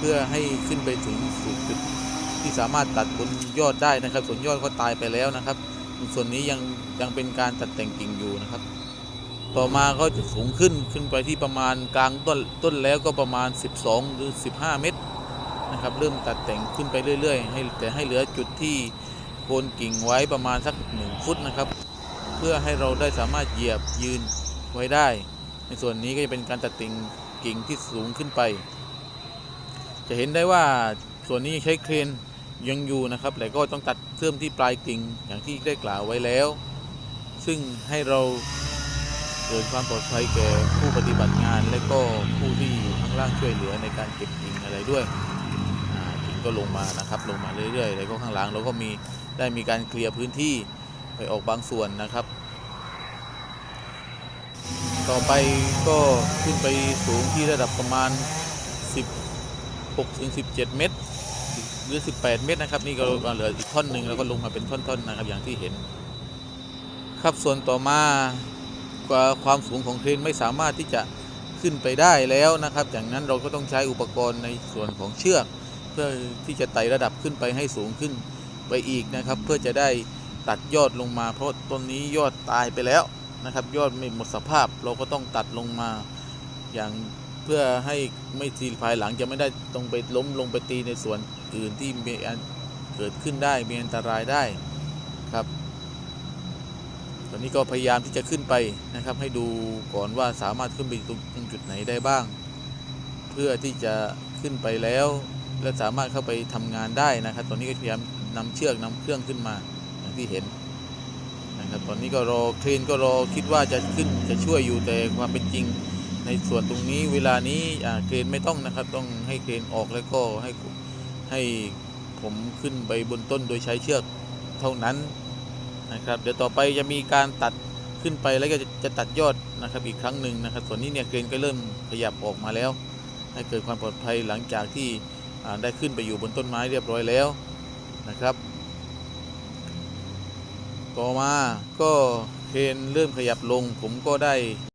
เพื่อให้ขึ้นไปถึงสู่จุดที่สามารถตัดบนยอดได้นะครับ ส่วนยอดเขาตายไปแล้วนะครับ ส่วนนี้ยังยังเป็นการตัดแต่งกิ่งอยู่นะครับ ต่อมาก็จะสูงขึ้นขึ้นไปที่ประมาณกลางต้นต้นแล้วก็ประมาณ 12 หรือ 15 เมตรนะครับ เริ่มตัดแต่งขึ้นไปเรื่อยๆ ให้แต่ให้เหลือจุดที่โคนกิ่งไว้ประมาณสัก 1 ฟุตนะครับ เพื่อให้เราได้สามารถเหยียบยืนไว้ได้ ในส่วนนี้ก็จะเป็นการตัดแต่งกิ่งที่สูงขึ้นไป จะเห็นได้ว่าส่วนนี้ใช้เครนยังอยู่นะครับแต่ก็ต้องตัดเพิ่อมที่ปลายกิ่งอย่างที่ได้กล่าวไว้แล้ว ซึ่งให้เราเกิดความปลอดภัยแก่ผู้ปฏิบัติงานและก็ผู้ที่อยู่ข้างล่างช่วยเหลือในการเก็บกิ่งอะไรด้วยกิ่งก็ลงมานะครับลงมาเรื่อยๆแล้วก็ข้างหลังเราก็มีได้มีการเคลียร์พื้นที่ไปออกบางส่วนนะครับ ต่อไปก็ขึ้นไปสูงที่ระดับประมาณ 16ถึง17 เมตร หรือ 18 เมตรนะครับ นี่ก็เหลืออีกท่อนหนึ่งแล้วก็ลงมาเป็นท่อนๆนะครับอย่างที่เห็น ครับส่วนต่อมากว่าความสูงของเครนไม่สามารถที่จะขึ้นไปได้แล้วนะครับอย่างนั้นเราก็ต้องใช้อุปกรณ์ในส่วนของเชือก เพื่อที่จะไต่ระดับขึ้นไปให้สูงขึ้นไปอีกนะครับ เพื่อจะได้ตัดยอดลงมา เพราะต้นนี้ยอดตายไปแล้วนะครับ ยอดไม่หมดสภาพเราก็ต้องตัดลงมาอย่าง เพื่อให้ไม่ทีภายหลังจะไม่ได้ต้องไปล้มลงไปตีในส่วนอื่นที่มีเกิดขึ้นได้มีอันตรายได้ครับ ตอนนี้ก็พยายามที่จะขึ้นไปนะครับ ให้ดูก่อนว่าสามารถขึ้นไปตรงจุดไหนได้บ้าง เพื่อที่จะขึ้นไปแล้ว และสามารถเข้าไปทำงานได้นะครับ ตอนนี้ก็พยายามนำเชือกนำเครื่องขึ้นมาอย่างที่เห็นนะครับตอนนี้ก็รอเครนก็รอคิดว่าจะขึ้นจะช่วยอยู่แต่ความเป็นจริง ในส่วนตรงนี้เวลานี้เครนไม่ต้องนะครับ ต้องให้เครนออกแล้วก็ให้ให้ผมขึ้นไปบนต้นโดยใช้เชือกเท่านั้นนะครับ เดี๋ยวต่อไปจะมีการตัดขึ้นไปแล้วก็จะจะตัดยอดนะครับอีกครั้งหนึ่งนะครับ ส่วนนี้เนี่ยเกรนก็เริ่มขยับออกมาแล้ว ให้เกิดความปลอดภัยหลังจากที่ได้ขึ้นไปอยู่บนต้นไม้เรียบร้อยแล้วนะครับ ต่อมาก็เคนเริ่มขยับลงผมก็ได้